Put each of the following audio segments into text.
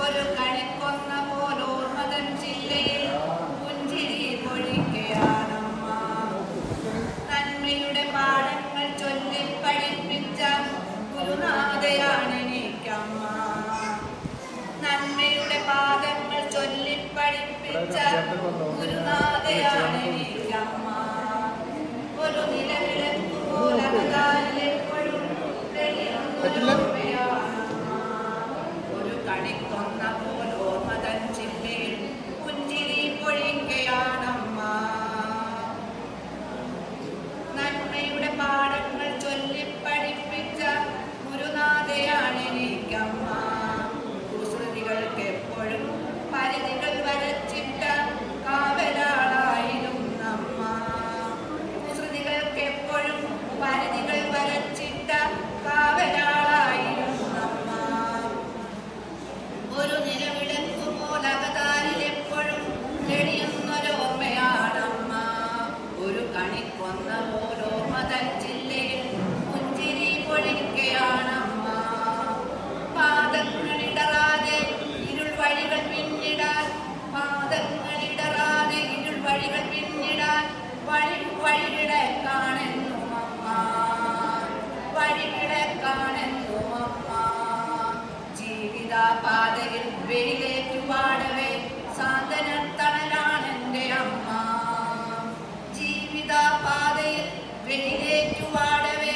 ஒரு க Benedict Donnapo വെയിലേറ്റു പാടവേ സാന്തനത്തണലാണെന്റെ അമ്മ. ജീവിത പാതയിൽ വെയിലേറ്റു പാടവേ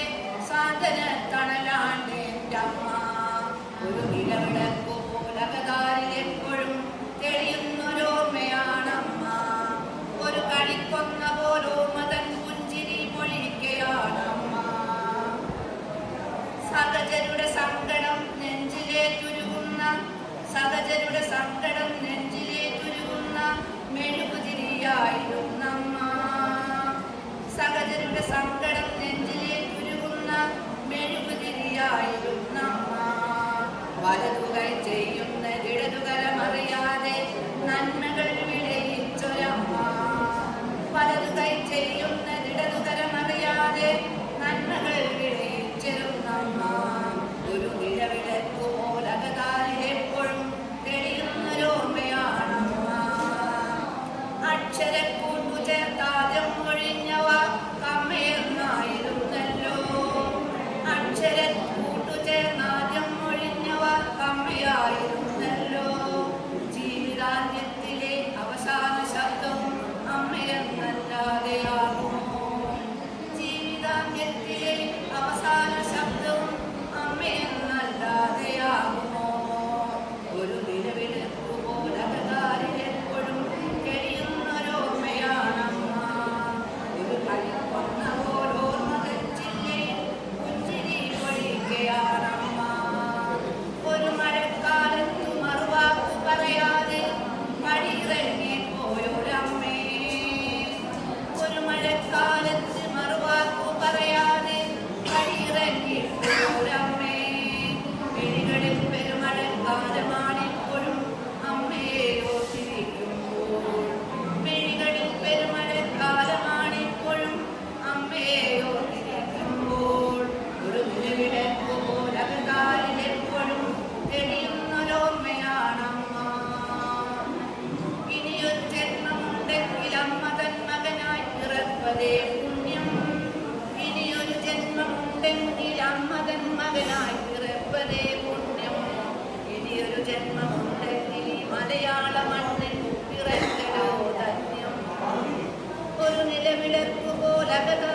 സാന്തനത്തണലാണ്ട് എന്റെ അമ്മ. ഒരു ഇടവിളക്കു പോലകതാരിൽ എപ്പോഴും തെളിയുന്നൊരോർമ്മയാണമ്മ ഒരു കളിക്കൊന്ന പോലോ മതൻ പുഞ്ചിരി പൊഴിക്കയാണമ്മ സഹജരുടെ സങ്കടം നെഞ്ചിലേറ്റുരുകുന്ന സഹചരുടെ സങ്കടം നെഞ്ചിലേറ്റുരുകുന്ന മെഴുകുതിരിയായിരുന്നു നമ്മ. സഹചരുടെ സങ്കടം നെഞ്ചിലേറ്റുരുകുന്ന മെഴുകുതിരിയായിരുന്നു നമ്മ. വലതുകൈ തന്റെ പുണ്യം. ഇനിയൊരു ജന്മമുണ്ടെങ്കിൽ അമ്മതൻ മകനായി പിറപ്പതേ പുണ്യം. ഇനിയൊരു ജന്മമുണ്ടെങ്കിൽ മലയാള മണ്ണിൽ പിറക്കലോ ധന്യം. ഒരു നിലവിളക്കുപോലകഥ